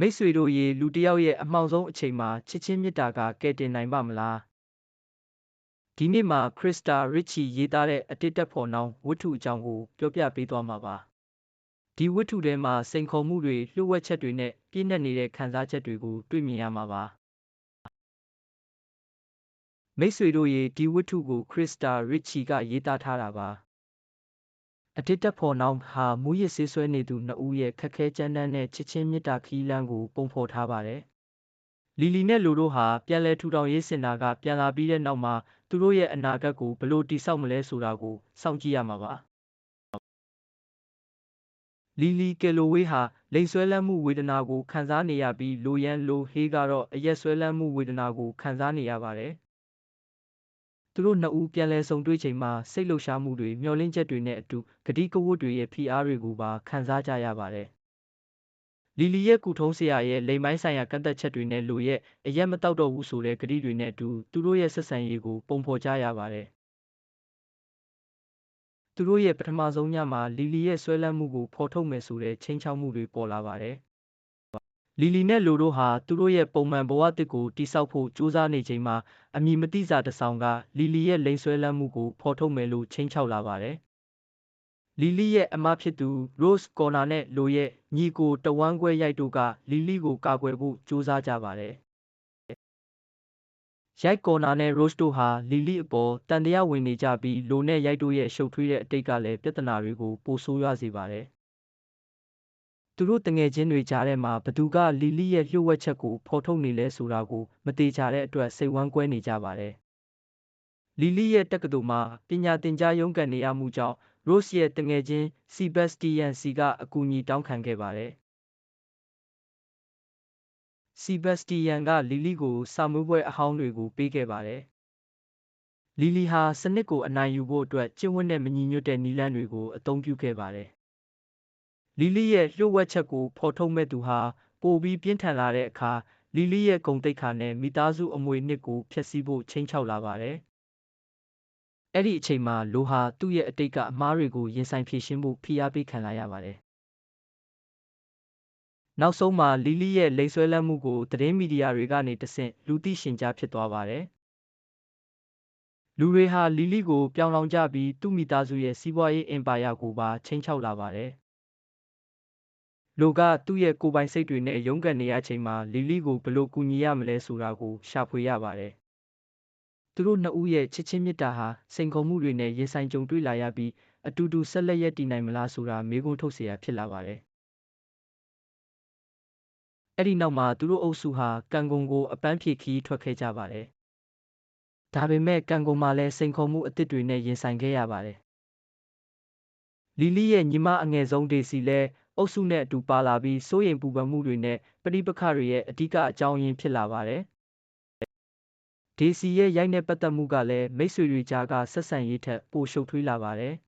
မိတ်ဆွေတို့ရေလူတစ်ယောက်ရဲ့အမှောင်ဆုံးအချိန်မှာချစ်ချင်းမေတ္တာကကယ်တင်နိုင်ပါမလားဒီနေ့မှာခရစ္စတာရစ်ချီရေးသားတဲ့အတစ်တက်ဖော်နောင်ဝတ္ထုအကြောင်းကိုပြောပြပေးသွားမှာပါဒီဝတ္ထုထဲမှာစိန်ခေါ်မှုတွေလျှို့ဝှက်ချက်တွေနဲ့ပြည့်နှက်နေတဲ့ခံစားချက်တွေကိုတွေ့မြင်ရမှာပါမိတ်ဆွေတို့ရေဒီဝတ္ထုကိုခရစ္စတာရစ်ချီကရေးသားထားတာပါ အတစ်တက်ဖော်နောင်ဟာမူရစ်ဆေးဆွဲနေသူနှစ်ဦးရဲ့ခက်ခဲကြမ်းတမ်းတဲ့ချစ်ချင်းမေတ္တာခီးလန်းကိုပုံဖော်ထားပါတယ်လီလီနဲ့လိုတို့ဟာပြန်လည်ထူထောင်ရေးစင်တာကပြန်လာပြီးတဲ့နောက်မှာသူတို့ရဲ့အနာဂတ်ကိုဘယ်လိုတည်ဆောက်မလဲဆိုတာကိုစောင့်ကြည့်ရမှာပါလီလီကယ်လိုဝေးဟာလိန်ဆွဲလန်းမှုဝေဒနာကိုခံစားနေရပြီးလိုရန်လိုဟေးကတော့အရက်ဆွဲလန်းမှုဝေဒနာကိုခံစားနေရပါတယ် သူတို့နှစ်ဦးပြန်လည်ဆုံတွေ့ချိန်မှာစိတ်လှုပ်ရှားမှုတွေမျှော်လင့်ချက်တွေနဲ့အတူဂတိကဝတ်တွေရဲ့ဖိအားတွေကိုပါခံစားကြရပါတယ်လီလီရဲ့ကုထုံးဆရာရဲ့လိမ်ပိုင်းဆိုင်ရာကန့်သက်ချက်တွေနဲ့လူရဲ့အရက်မတောက်တော့ဘူးဆိုတဲ့ဂတိတွေနဲ့အတူသူတို့ရဲ့ဆက်ဆံရေးကိုပုံဖော်ကြရပါတယ်သူတို့ရဲ့ပထမဆုံးညမှာလီလီရဲ့ဆွဲလန်းမှုကိုဖော်ထုတ်မယ်ဆိုတဲ့ချင်းချောက်မှုတွေပေါ်လာပါတယ် လီလီနဲ့လိုတို့ဟာသူတို့ရဲ့ပုံမှန်ဘဝတစ်ကိုတိဆောက်ဖို့ကြိုးစားနေချိန်မှာအမည်မတိစာတစ်ဆောင်ကလီလီရဲ့လိန်ဆွဲလန်းမှုကိုဖော်ထုတ်မယ်လို့ချင်းချောက်လာပါတယ်လီလီရဲ့အမဖြစ်သူ Rose Corner နဲ့လိုရဲ့ညီကိုတဝမ်းခွဲရိုက်တို့ကလီလီကိုကာကွယ်ဖို့ကြိုးစားကြပါတယ်ရိုက်ကော်နာနဲ့ Rose တို့ဟာလီလီအပေါ်တန်တရားဝင်နေကြပြီးလိုနဲ့ရိုက်တို့ရဲ့ရှုပ်ထွေးတဲ့အတိတ်ကလည်းပြဿနာတွေကိုပိုဆိုးရွားစေပါတယ် သူတို့တငယ်ချင်းတွေကြားထဲမှာဘသူကလီလီရဲ့လျှို့ဝှက်ချက်ကိုဖော်ထုတ်နေလဲဆိုတာကိုမတေချာတဲ့အတွက်စိတ်ဝမ်းကွဲနေကြပါတယ်လီလီရဲ့တက္ကသိုလ်မှာပညာသင်ကြားရုန်းကန်နေရမှုကြောင့် Rose ရဲ့တငယ်ချင်း Sebastian စီကအကူအညီတောင်းခံခဲ့ပါတယ်။ Sebastian ကလီလီကိုစာမွေးပွဲအဟောင်းတွေကိုပေးခဲ့ပါတယ်။လီလီဟာစနစ်ကိုအနိုင်ယူဖို့အတွက်ကျင့်ဝတ်နဲ့မညီညွတ်တဲ့နည်းလမ်းတွေကိုအသုံးပြုခဲ့ပါတယ်။ လီလီရဲ့လျှို့ဝှက်ချက်ကိုဖော်ထုတ်မဲ့သူဟာပိုပြီးပြင်းထန်လာတဲ့အခါလီလီရဲ့ဂုဏ်သိက္ခာနဲ့မိသားစုအမွေအနှစ်ကိုဖျက်ဆီးဖို့ချိန်ချောက်လာပါတယ်။အဲ့ဒီအချိန်မှာလိုဟာသူ့ရဲ့အတိတ်ကအမှားတွေကိုရင်ဆိုင်ဖြေရှင်းဖို့ဖိအားပေးခံလာရပါတယ်။နောက်ဆုံးမှာလီလီရဲ့လိန်ဆွဲလန်းမှုကိုသတင်းမီဒီယာတွေကနေတဆင့်လူသိရှင်ကြားဖြစ်သွားပါတယ်။လူတွေဟာလီလီကိုပြောင်းလောင်ကြပြီးသူ့မိသားစုရဲ့စီးပွားရေးအင်ပါယာကိုပါချိန်ချောက်လာပါတယ်။ လူကသူ့ရဲ့ကိုယ်ပိုင်စိတ်တွေနဲ့ရုန်းကန်နေရချိန်မှာလီလီကိုဘယ်လိုကူညီရမလဲဆိုတာကိုရှာဖွေရပါတယ်။သူတို့နှစ်ဦးရဲ့ချစ်ချင်းမေတ္တာဟာစိန်ခေါ်မှုတွေနဲ့ရင်ဆိုင်ကြုံတွေ့လာရပြီးအတူတူဆက်လက်ရပ်တည်နိုင်မလားဆိုတာမေးခွန်းထုတ်เสียဖြစ်လာပါတယ်။အဲ့ဒီနောက်မှာသူတို့အုပ်စုဟာကံကုန်ကိုအပန်းဖြေခီးထွက်ခဲ့ကြပါတယ်။ဒါပေမဲ့ကံကုန်မှာလည်းစိန်ခေါ်မှုအသစ်တွေနဲ့ရင်ဆိုင်ခဲ့ရပါတယ်။လီလီရဲ့ညီမအငယ်ဆုံးဒေစီလည်း အုပ်စုနဲ့အတူပါလာပြီးစိုးရိမ်ပူပန်မှုတွေနဲ့ပဋိပက္ခတွေရဲ့အဓိကအကြောင်းရင်းဖြစ်လာပါတယ်။ဒေစီရဲ့ရိုက်နှက်ပတ်သက်မှုကလည်းမိတ်ဆွေတွေကြားကဆက်ဆံရေးထက်ပိုရှုပ်ထွေးလာပါတယ်။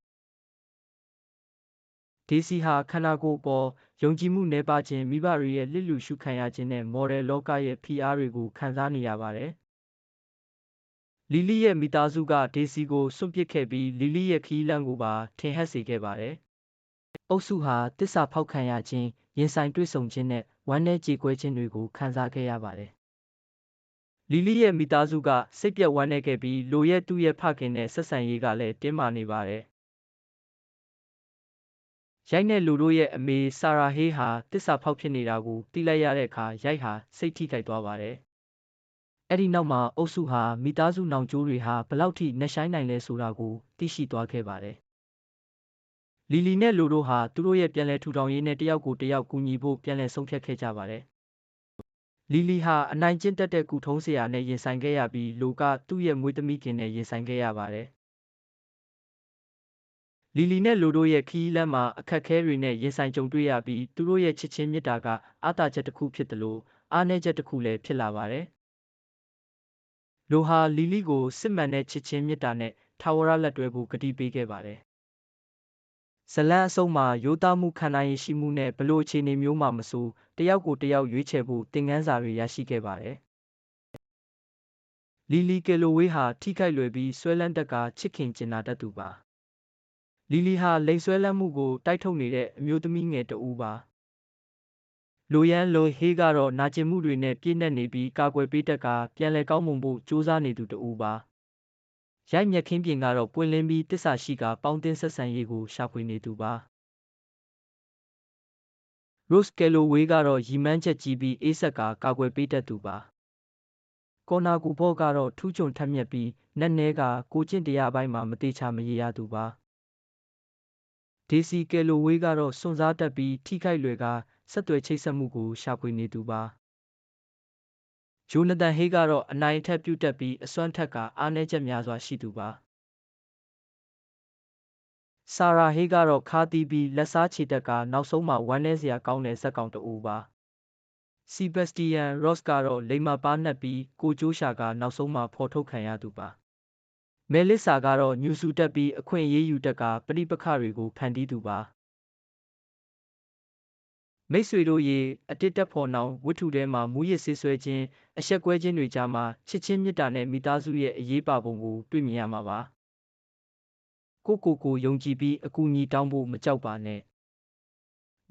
ဒေစီဟာခန္ဓာကိုယ်ပေါ်ယုံကြည်မှုနည်းပါးခြင်းမိဘတွေရဲ့လစ်လျူရှုခံရခြင်းနဲ့မော်ဒယ်လောကရဲ့ဖိအားတွေကိုခံစားနေရပါတယ်။လီလီရဲ့မိသားစုကဒေစီကိုစွန့်ပစ်ခဲ့ပြီးလီလီရဲ့ခီးလန့်ကိုပါထင်ဟပ်စေခဲ့ပါတယ်။ အုပ်စုဟာတစ္ဆာဖောက်ခံရခြင်းရင်ဆိုင်တွေ့ဆုံခြင်းနဲ့ဝမ်းနည်းကြေကွဲခြင်းတွေကိုခံစားခဲ့ရပါတယ်လီလီရဲ့မိသားစုကစိတ်ပြက်ဝမ်းနည်းခဲ့ပြီးလိုရဲ့သူ့ရဲ့ဖခင်နဲ့ဆက်ဆံရေးကလည်းတင်းမာနေပါတယ်။ရိုက်နဲ့လူတို့ရဲ့အမေဆာရာဟေးဟာတစ္ဆာဖောက်ဖြစ်နေတာကိုသိလိုက်ရတဲ့အခါရိုက်ဟာစိတ်ထိခိုက်သွားပါတယ်။အဲ့ဒီနောက်မှာအုပ်စုဟာမိသားစုနောင်ကျိုးတွေဟာဘလောက်ထိနှက်ဆိုင်နိုင်လဲဆိုတာကိုသိရှိသွားခဲ့ပါတယ်။ လီလီနဲ့လူတို့ဟာသူတို့ရဲ့ပြန်လည်ထူထောင်ရေးနဲ့တယောက်ကိုတယောက်ကူညီဖို့ပြန်လည်ဆုံးဖြတ်ခဲ့ကြပါတယ်။လီလီဟာအနိုင်ကျင့်တတ်တဲ့ကုထုံးဆရာနဲ့ရင်ဆိုင်ခဲ့ရပြီးလိုကသူ့ရဲ့မွေးသမီးခင်နဲ့ရင်ဆိုင်ခဲ့ရပါတယ်။လီလီနဲ့လိုတို့ရဲ့ခီးလမ်းမှာအခက်ခဲတွေနဲ့ရင်ဆိုင်ကြုံတွေ့ရပြီးသူတို့ရဲ့ချစ်ချင်းမေတ္တာကအားသာချက်တစ်ခုဖြစ်တယ်လို့အားနည်းချက်တစ်ခုလည်းဖြစ်လာပါတယ်။လိုဟာလီလီကိုစစ်မှန်တဲ့ချစ်ချင်းမေတ္တာနဲ့ထာဝရလက်တွဲဖို့ကတိပေးခဲ့ပါတယ် ဇလန်းအဆုံးမှာရိုးသားမှုခံနိုင်ရရှိမှုနဲ့ဘလို့အခြေအနေမျိုးမှမဆိုတယောက်ကိုတယောက်ရွေးချယ်ဖို့သင်ခန်းစာတွေရရှိခဲ့ပါတယ်။လီလီကယ်လိုဝေးဟာထိခိုက်လွယ်ပြီးဆွဲလန်းတက်ကချစ်ခင်ကျင်နာတတ်သူပါ။လီလီဟာလိန်ဆွဲလန်းမှုကိုတိုက်ထုတ်နေတဲ့အမျိုးသမီးငယ်တဦးပါလိုရန်လိုဟေးကတော့နာကျင်မှုတွေနဲ့ပြည့်နှက်နေပြီးကာကွယ်ပေးတတ်ကာပြန်လည်ကောင်းမွန်ဖို့ကြိုးစားနေသူတဦးပါ ရိုက်မြက်ခင်းပြင်ကတော့ပွင့်လင်းပြီးတစ္ဆာရှိကာပေါင်းတင်ဆက်ဆံရေးကိုရှာဖွေနေသူပါ Rose Calloway ကတော့ရီမန်းချက်ကြီးပြီးအေးဆက်ကကာကွယ်ပေးတတ်သူပါကော်နာကူဘော့ကတော့ထူးချွန်ထက်မြက်ပြီးနက်နဲကကိုကျင့်တရားအပိုင်းမှာမတေချာမရေရသူပါဒေစီကယ်လိုဝေးကတော့စွန့်စားတတ်ပြီးထိခိုက်လွယ်ကဆက်သွယ်ချိတ်ဆက်မှုကိုရှာဖွေနေသူပါ ဂျိုနသန်ဟေးကတော့အနိုင်အထက်ပြုတ်တက်ပြီးအစွမ်းထက်ကအားနည်းချက်များစွာရှိသူပါဆာရာဟေးကတော့ခါတီးပြီးလက်စားချေတက်ကနောက်ဆုံးမှာဝမ်းနည်းစရာကောင်းတဲ့ဇက်ကောင်တအူပါစီဘက်စတီယန်ရော့စ်ကတော့လိမ္မာပါနှက်ပြီးကိုကျိုးရှာကနောက်ဆုံးမှာဖော်ထုတ်ခံရသူပါမဲလစ်စာကတော့ညူစုတက်ပြီးအခွင့်အရေးယူတက်ကပဋိပက္ခတွေကိုဖန်တီးသူပါ မိတ်ဆွေတို့ရေအတစ်တက်ဖော်နောင်ဝတ္ထုထဲမှာမူရစ်ဆေးဆွဲခြင်းအဆက်ကွဲခြင်းတွေကြားမှာချစ်ချင်းမေတ္တာနဲ့မိသားစုရဲ့အရေးပါပုံကိုတွေ့မြင်ရမှာပါကိုကိုကိုယုံကြည်ပြီးအကူအညီတောင်းဖို့မကြောက်ပါနဲ့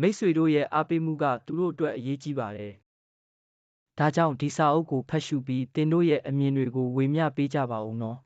မိတ်ဆွေတို့ရဲ့အားပေးမှုကသူတို့အတွက်အရေးကြီးပါတယ်ဒါကြောင့်ဒီစာအုပ်ကိုဖတ်ရှုပြီးသင်တို့ရဲ့အမြင်တွေကိုဝေမျှပေးကြပါဦးနော်